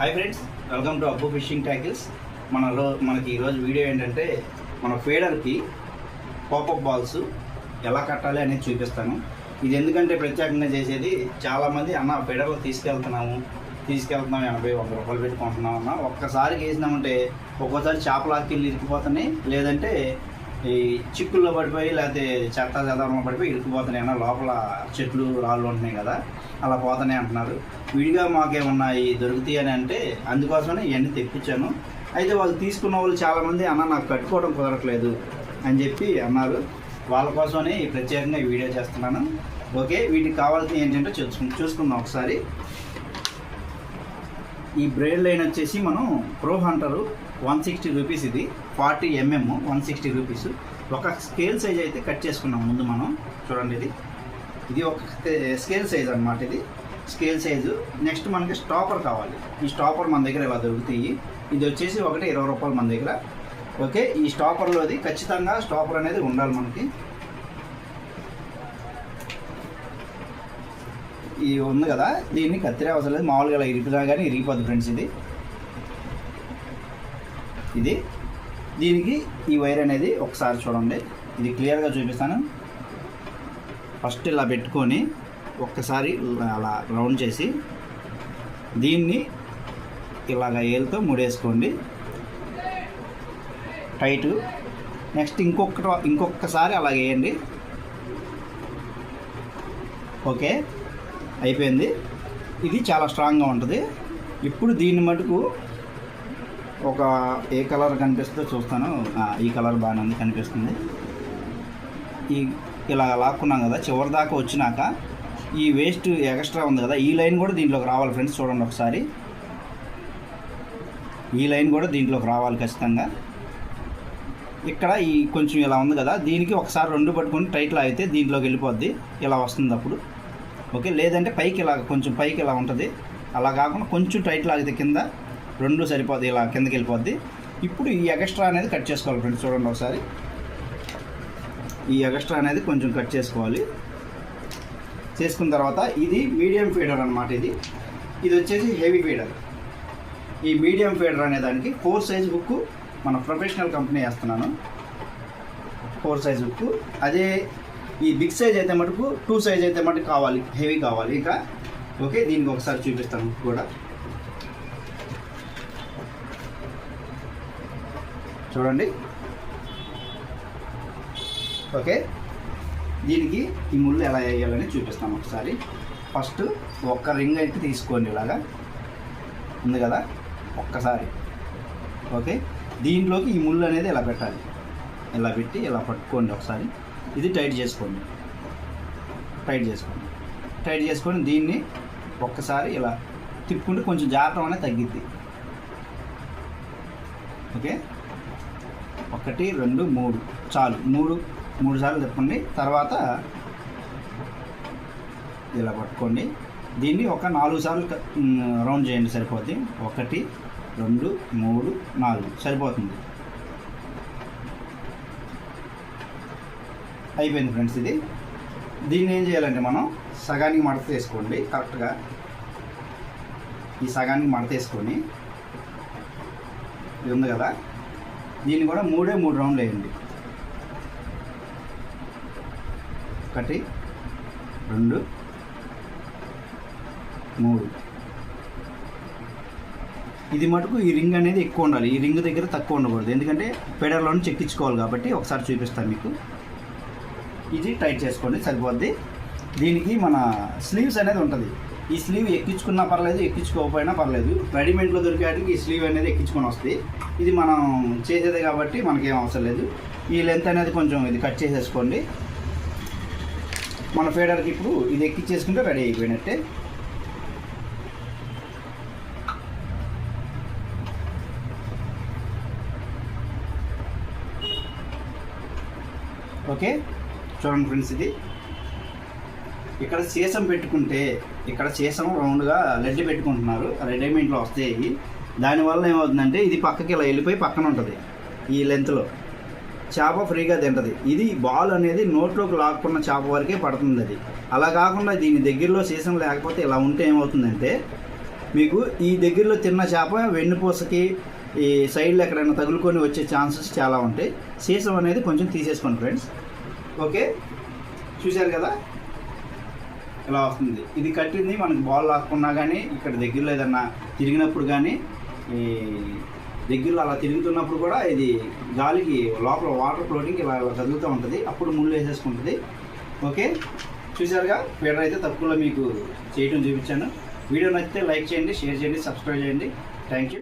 Hi friends welcome to Abbu fishing tackles మనలో మనకి ఈరోజు వీడియో ఏంటంటే మన ఫేడర్కి పాపప్ బాల్స్ ఎలా కట్టాలి అనేది చూపిస్తాను. ఇది ఎందుకంటే ప్రత్యేకంగా చేసేది చాలామంది అన్న ఫెడర్లో తీసుకెళ్తున్నాము తీసుకెళ్తున్నాం ఎనభై వంద రూపాయలు పెట్టుకుంటున్నాం అన్న ఒక్కసారి వేసినామంటే ఒక్కోసారి చేపలు వెళ్ళి ఇరికిపోతున్నాయి లేదంటే ఈ చిక్కుల్లో పడిపోయి లేకపోతే చెత్త చెదారంలో పడిపోయి ఇరుక్కుపోతున్నాయి అన్న లోపల చెట్లు రాళ్ళు ఉంటున్నాయి కదా అలా పోతున్నాయి అంటున్నారు. విడిగా మాకేమన్నా ఈ దొరుకుతాయి అని అంటే అందుకోసమనే ఇవన్నీ తెప్పించాను. అయితే వాళ్ళు తీసుకున్న వాళ్ళు చాలామంది అన్న నాకు కట్టుకోవడం కుదరట్లేదు అని చెప్పి అన్నారు. వాళ్ళ కోసమనే ప్రత్యేకంగా ఈ వీడియో చేస్తున్నాను. ఓకే వీటికి కావాల్సింది ఏంటంటే చూసుకు చూసుకుందాం ఒకసారి. ఈ బ్రేడ్ లైన్ వచ్చేసి మనం pro hunter one sixty rupees ఇది forty MM one sixty rupees. ఒక స్కేల్ సైజ్ అయితే కట్ చేసుకున్నాం ముందు మనం. చూడండి ఇది. ఇది ఒక స్కేల్ సైజ్ అనమాట ఇది. Scale size. నెక్స్ట్ మనకి స్టాపర్ కావాలి. ఈ స్టాపర్ మన దగ్గర ఇలా దొరుకుతాయి. ఇది వచ్చేసి ఒకటి ఇరవై రూపాయలు మన దగ్గర. ఓకే ఈ స్టాపర్లోది ఖచ్చితంగా స్టాపర్ అనేది ఉండాలి మనకి. ఇది ఉంది కదా దీన్ని కత్తిరే అవసరం లేదు. మామూలుగా ఇలా ఇరిపినా కానీ ఇరిగిపోద్ది ఫ్రెండ్స్ ఇది. ఇది. దీనికి ఈ వైర్ అనేది ఒకసారి చూడండి. ఇది క్లియర్గా చూపిస్తాను. ఫస్ట్ ఇలా పెట్టుకొని ఒక్కసారి అలా రౌండ్ చేసి దీన్ని ఇలాగ ఏలుతో ముడేసుకోండి. టైట్ నెక్స్ట్ ఇంకొక ఇంకొకసారి అలా వేయండి ఓకే అయిపోయింది. ఇది చాలా స్ట్రాంగ్గా ఉంటుంది. ఇప్పుడు దీన్ని మటుకు ఒక ఏ కలర్ కనిపిస్తుందో చూస్తాను. ఈ కలర్ బాగానే ఉంది కనిపిస్తుంది. ఈ ఇలా లాక్కున్నాం కదా చివరి దాకా వచ్చినాక ఈ వేస్ట్ ఎక్స్ట్రా ఉంది కదా ఈ లైన్ కూడా దీంట్లోకి రావాలి ఫ్రెండ్స్ చూడండి ఒకసారి. ఈ లైన్ కూడా దీంట్లోకి రావాలి ఖచ్చితంగా. ఇక్కడ ఈ కొంచెం ఇలా ఉంది కదా దీనికి ఒకసారి రెండు పట్టుకొని టైట్లో అయితే దీంట్లోకి వెళ్ళిపోద్ది. ఇలా వస్తుంది అప్పుడు. ఓకే? లేదంటే పైకి ఇలా కొంచెం పైకి ఇలా ఉంటుంది. అలా కాకుండా కొంచెం టైట్ లాగితే కింద రెండు సరిపోద్ది ఇలా కిందకి వెళ్ళిపోద్ది. ఇప్పుడు ఈ ఎగస్ట్రా అనేది కట్ చేసుకోవాలి ఫ్రెండ్స్ చూడండి ఒకసారి. ఈ ఎగస్ట్రా అనేది కొంచెం కట్ చేసుకోవాలి. చేసుకున్న తర్వాత ఇది మీడియం ఫీడర్ అనమాట ఇది. ఇది వచ్చేసి హెవీ ఫీడర్. ఈ మీడియం ఫీడర్ అనే దానికి ఫోర్ సైజ్ హుక్ మన ప్రొఫెషనల్ కంపెనీ వేస్తున్నాను. ఫోర్ సైజ్ హుక్ అదే ఈ బిగ్ సైజ్ అయితే మటుకు టూ సైజ్ అయితే మటుకు కావాలి హెవీ కావాలి. ఇంకా ఓకే దీనికి ఒకసారి చూపిస్తాను కూడా. చూడండి. ఓకే దీనికి ఈ ముళ్ళు ఎలా వేయాలని చూపిస్తాము ఒకసారి. ఫస్ట్ ఒక్క రింగ్ అయితే తీసుకోండి ఇలాగా. ఉంది కదా? ఒక్కసారి. ఓకే దీంట్లోకి ఈ ముళ్ళు అనేది ఇలా పెట్టాలి? ఇలా పెట్టి ఇలా పట్టుకోండి ఒకసారి. ఇది టైట్ చేసుకోండి. టైట్ చేసుకోండి. టైట్ చేసుకొని దీన్ని ఒక్కసారి ఇలా తిప్పుకుంటే కొంచెం జాగ్రత్త అనేది తగ్గిద్ది. ఓకే? ఒకటి రెండు మూడు. చాలు. మూడు మూడు సార్లు తిప్పండి. తర్వాత ఇలా పట్టుకోండి. దీన్ని ఒక నాలుగు సార్లు రౌండ్ చేయండి సరిపోతుంది ఒకటి రెండు మూడు నాలుగు. సరిపోతుంది. అయిపోయింది ఫ్రెండ్స్ ఇది. దీన్ని ఏం చేయాలంటే మనం సగానికి మడత వేసుకోండి. కరెక్ట్గా ఈ సగానికి మడత వేసుకొని ఇది ఉంది కదా? దీన్ని కూడా మూడే మూడు రౌండ్లు వేయండి. ఒకటి రెండు మూడు. ఇది మటుకు ఈ రింగ్ అనేది ఎక్కువ ఉండాలి. ఈ రింగ్ దగ్గర తక్కువ ఉండకూడదు. ఎందుకంటే పెడర్లోని చెక్కించుకోవాలి కాబట్టి ఒకసారి చూపిస్తాను మీకు. ఇది టైట్ చేసుకోండి సరిపోద్ది. దీనికి మన స్లీవ్స్ అనేది ఉంటుంది. ఈ స్లీవ్ ఎక్కించుకున్నా పర్లేదు ఎక్కించుకోకపోయినా పర్లేదు. రెడీమేడ్లో దొరికేటికి ఈ స్లీవ్ అనేది ఎక్కించుకొని వస్తుంది ఇది మనం చేసేదే కాబట్టి మనకేం అవసరం లేదు. ఈ లెంత్ అనేది కొంచెం ఇది కట్ చేసేసుకోండి. మన ఫేడర్కి ఇప్పుడు ఇది ఎక్కించేసుకుంటే రెడీ అయిపోయినట్టే. ఓకే? చూడండి ఫ్రెండ్స్ ఇది. ఇక్కడ సీసం పెట్టుకుంటే ఇక్కడ సీసం రౌండ్గా లెడ్ పెట్టుకుంటున్నారు. రెడీమేడ్లో వస్తాయి దానివల్ల ఏమవుతుందంటే ఇది పక్కకి ఇలా వెళ్ళిపోయి పక్కన ఉంటుంది ఈ లెంత్లో చేప ఫ్రీగా తింటది. ఇది బాల్ అనేది నోట్లోకి లాక్కున్న చేప వరకే పడుతుంది అది. అలా కాకుండా దీని దగ్గరలో సీసం లేకపోతే ఇలా ఉంటే ఏమవుతుందంటే మీకు ఈ దగ్గరలో తిన్న చేప వెన్నుపూసకి ఈ సైడ్లో ఎక్కడైనా తగులుకొని వచ్చే ఛాన్సెస్ చాలా ఉంటాయి. సీసం అనేది కొంచెం తీసేసుకోండి ఫ్రెండ్స్. ఓకే? చూశారు కదా? ఇలా వస్తుంది. ఇది కట్టింది మనకు బాల్ లాక్కున్నా కానీ ఇక్కడ దగ్గరలో ఏదన్నా తిరిగినప్పుడు కానీ ఈ దగ్గరలో అలా తిరుగుతున్నప్పుడు కూడా ఇది గాలికి లోపల వాటర్ ఫ్లోటింగ్ ఇలా ఇలా కదులుతూ ఉంటుంది. అప్పుడు ముళ్ళు వేసేసుకుంటుంది. ఓకే? చూశారుగా? ఫీడర్ అయితే తక్కువలో మీకు చేయటం చూపించాను. వీడియో నచ్చితే లైక్ చేయండి షేర్ చేయండి సబ్స్క్రైబ్ చేయండి. Thank you